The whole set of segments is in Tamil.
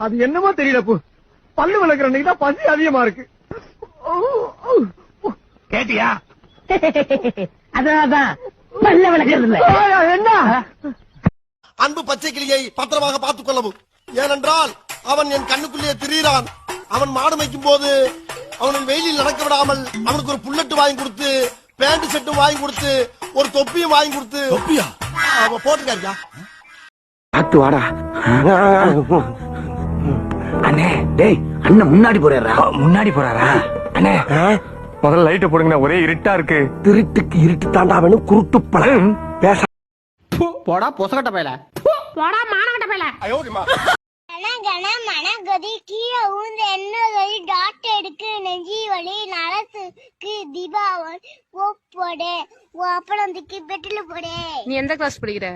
அது என்னமோ தெரியல பூ பல்லு விளக்குற அன்னைக்கு தான் பசி அதிகமா இருக்கு. கேட்டியா? அதான் பல்ல விளக்குறது இல்ல என்ன? அன்பு பச்சை கிளியை பத்திரமாக பார்த்துக் கொள்ளவும். ஏனென்றால் அவன் என் கண்ணுக்குள்ளே திரியிறான். அவன் மாடு மேய்க்கும் போது அவனை வெயிலில் நடக்க விடாமல் அவனுக்கு ஒரு புல்லட்டு வாங்கி கொடுத்து பேண்ட் செட்டும் வாங்கி கொடுத்து ஒரு தொப்பியும் வாங்கி கொடுத்து. தொப்பியா? அவன் போட்டுக்காரியா ஆத்து வாடா. அண்ணே டேய் அண்ணன் முன்னாடி போறாரா? முன்னாடி போறாரா? அண்ணே முதல்ல லைட்ட போடுங்க ஒரே இருட்டா இருக்கு. திருட்டுக்கு இருட்டு தாண்டா வேணும் குருட்டு பழம். பேச போடா பொசகட்ட பயல. போடா மானகட்ட பேல கன மனகதி கீழே ஊந்த என்ன வழி டாட் எடுக்கு நெஞ்சி வலி நலத்துக்கு தீபாவளி ஓ போடே. ஓ அப்பளந்துக்கு பெட்டில போடே. நீ எந்த கிளாஸ் படிக்கிற?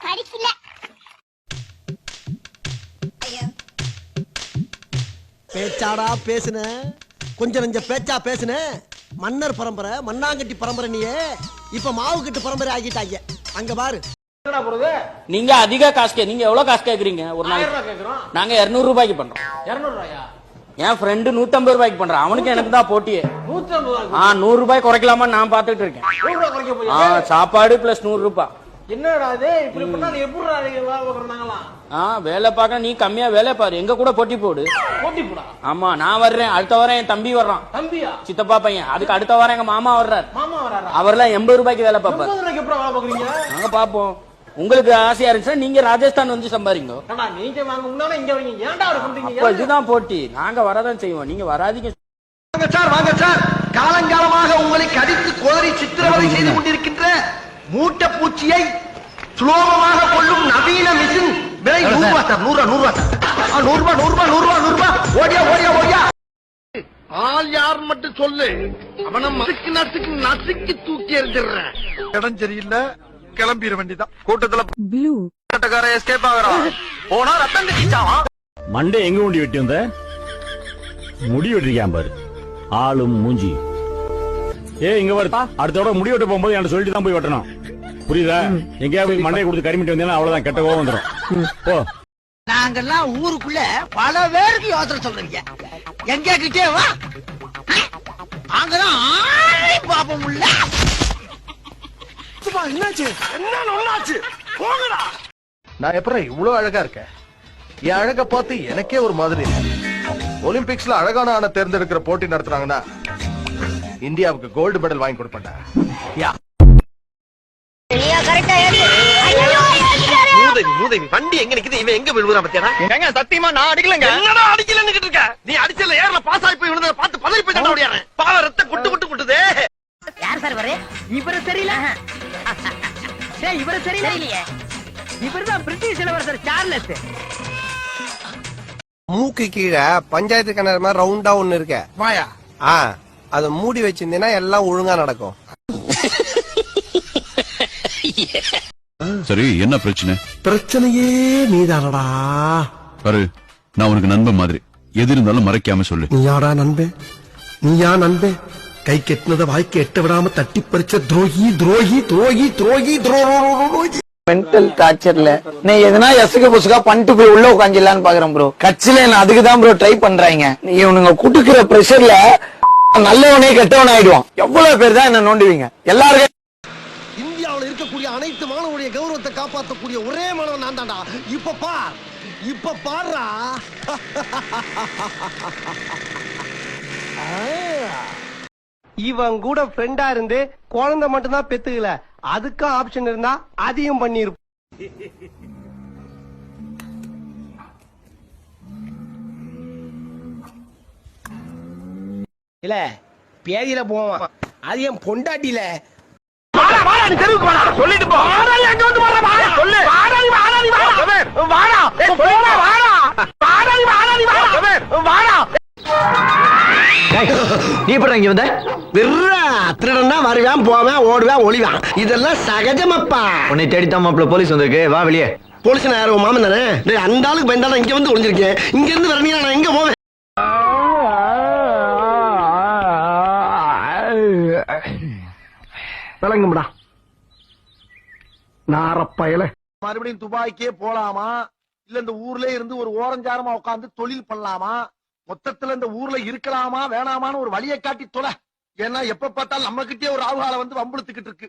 படிக்கல. பேச்சாடா பேசுன. கொஞ்சம் நெஞ்ச பேச்சா பேசுன. மன்னர் பரம்பரை மண்ணாங்கட்டி பரம்பரை நீயே. இப்ப மாவு கட்டு பரம்பரை ஆகிட்டாங்க. அங்க பாரு. நீங்க அதிக காசு கே நீங்க எவ்வளவு காசு கேக்குறீங்க ஒரு நாளைக்கு? நாங்க 200 ரூபாய்க்கு பண்றோம். 200 ரூபாயா? என் ஃப்ரெண்டு 150 ரூபாய்க்கு பண்றான் அவனுக்கு எனக்கு தான் போட்டியே. 150 ஆ 100 ரூபாய் குறைக்கலாமா நான் பாத்துட்டு இருக்கேன். ஆ சாப்பாடு பிளஸ் 100 ரூபாய் என்னடா இது? இப்படி பண்ணா நீ எப்படி நாங்களாம் ஆ வேலை பார்க்க நீ கம்மியா வேலை பாரு. எங்க கூட போட்டி போடு. போட்டி போடா? ஆமா நான் வர்றேன். அடுத்த வாரம் என் தம்பி வர்றான். தம்பியா? சித்தப்பா பையன். அதுக்கு அடுத்த வாரம் எங்க மாமா வர்றாரு. மாமா அவர்லாம் எண்பது ரூபாய்க்கு வேலை பார்ப்பாரு. முப்பது ரூபாய்க்கு எப்படி வேலை பாக்குறீங்க நாங்க பாப்போம் உங்களுக்கு ஆசையா இருந்துச்சுன்னா நீங்க ராஜஸ்தான் வந்து சம்பாதிங்க ஏண்டா நீங்க வாங்க முன்னால இங்க வரீங்க. ஏன்டா அவர் அப்ப பண்றீங்க இதுதான் போட்டி. நாங்க வரதான் செய்வோம். நீங்க வராதீங்க. வாங்க சார் வாங்க சார். காலங்காலமாக உங்களை கடித்து கோரி சித்திரவதை செய்து கொண்டிருக்கின்ற மூட்டை பூச்சியை சுலோகமாக கொள்ளும் நவீன மிஷின் விலை நூறு ரூபா சார்? நூறு ரூபா நூறு ரூபா சார். நூறு ரூபா நூறு ரூபா நூறு ரூபா நூறு ரூபா ஓடியா ஓடியா ஓடியா. ஆள் யார் மட்டும் சொல்லு. அவனை மசுக்கு நசுக்கு நசுக்கி தூக்கி எறிஞ்சிடுறேன். இடம் சரியில்லை கிளம்பிட வேண்டியதான் கூட்டத்துல ப்ளூ கட்டக்கார எஸ்கேப் ஆகுறான். போனா ரத்தம் கட்டிச்சான். மண்டே எங்க ஊண்டி வெட்டி வந்த? முடி வெட்டிருக்கான் பாரு. ஆளும் மூஞ்சி. ஏ இங்க வரு அடுத்த தடவை முடி வெட்ட போகும்போது என்கிட்ட சொல்லிட்டு தான் போய் வெட்டணும். புரியுதா? எங்கேயாவது போய் மண்டையை கொடுத்து கரிமிட்டு வந்தீங்கன்னா அவ்வளவுதான் கெட்ட கோவம் வந்துடும் ஓ நாங்கெல்லாம் ஊருக்குள்ள பல பேருக்கு யோசனை சொல்றீங்க. எங்க கிட்டே வா. அங்கதான் பாப்போம் உள்ள. என்னாச்சு? என்ன ஒண்ணாச்சு போங்கடா. நான் எப்பறம் இவ்வளவு அழகா இருக்கேன் என் அழக பார்த்து எனக்கே ஒரு மாதிரி. ஒலிம்பிக்ஸ்ல அழகான ஆணை தேர்ந்தெடுக்கிற போட்டி நடத்துறாங்கன்னா இந்தியாவுக்கு கோல்டு மெடல் வாங்கி கொடுப்பேன்டா. யா. மூதேவி மூதேவி வண்டி எங்க நிக்குது? இவன் எங்க விழுவுறான் பத்தியாடா? ஏங்க சத்தியமா நான் அடிக்கலங்க. என்னடா அடிக்கலன்னு இருக்க? நீ அடிச்சல ஏறல பாஸ் ஆகி போய் விழுந்தத பார்த்து பதறி போய் சண்டை ஓடியாரன் பாவ ரத்த குட்டு குட்டு குட்டுதே. யார் சார் வரே இவரு தெரியல. ஏய் இவரு தெரியல. தெரியலையே. இவருதான் பிரிட்டிஷ் இளவரசர் சார்லஸ் மூக்கு கீழே பஞ்சாயத்து கிணறு மாதிரி ரவுண்டா ஒண்ணு இருக்க. வாயா. ஆ. அத மூடி வச்சிருந்தீங்கன்னா எல்லாம் ஒழுங்கா நடக்கும். சரி என்ன பிரச்சனை? பிரச்சனையே நீதானடா. பாரு நான் உனக்கு நண்பன் மாதிரி. எது இருந்தாலும் மறைக்காம சொல்லு. நீயாடா நண்பே? நீயா நண்பே? கை கெட்டினத வாய்க்கு எட்ட விடாம தட்டி பறிச்ச துரோகி துரோகி துரோகி துரோகி துரோகி மென்டல் டார்ச்சர்ல நீ எதுனா எசுக்கு புசுக்கா பண்ணிட்டு போய் உள்ள உட்காந்துலான்னு பாக்குறேன் ப்ரோ கட்சியில நான் அதுக்கு தான் ப்ரோ ட்ரை பண்றாங்க. நீ இவனுங்க குடுக்கிற பிரஷர்ல நல்லவனே கெட்டவன் ஆயிடுவான் எவ்வளவு பேர் தான் என்ன நோண்டுவீங்க? எல்லாருக்கும் இந்தியாவுல இருக்கக்கூடிய அனைத்து மாணவருடைய கௌரவத்தை காப்பாற்றக்கூடிய ஒரே மாணவன் நான் தான்டா. இப்ப பார். இப்ப பாருடா இவன் கூட ஃப்ரெண்டா இருந்து குழந்தை மட்டும் தான் பெத்துக்கல. அதுக்கும் ஆப்ஷன் இருந்தா அதையும் பண்ணிருப்போம் இல்ல பேதியில போவான். அது என் பொண்டாட்டில சொல்லிட்டு போ. எங்க வந்து வர வாடா. சொல்லு. வாடா நீ இங்க வந்த? திருடனா வருவான் போவேன் ஓடுவேன் ஒளிவான். இதெல்லாம் சகஜமப்பா. உன்னை தேடித்தான் மாப்பிள்ள போலீஸ் வந்திருக்கு. வா வெளியே. போலீஸ் நான் யாரும் மாமன் தானே? டேய், அந்த ஆளுக்கு பயந்தாலும் இங்க வந்து ஒளிஞ்சிருக்கேன் இங்க இருந்து வரணியா நான் எங்க போவேன்? விளங்கும்டா நாரப்பயல. மறுபடியும் துபாய்க்கே போலாமா? இல்ல இந்த ஊர்ல இருந்து ஒரு ஓரஞ்சாரமா உட்கார்ந்து தொழில் பண்ணலாமா? மொத்தத்துல இந்த ஊர்ல இருக்கலாமா வேணாமான்னு ஒரு வழியை காட்டி தொலை. ஏன்னா எப்ப பார்த்தாலும் நம்ம கிட்டே ஒரு ராகுகாலம் வந்து வம்புழுத்துக்கிட்டு இருக்கு.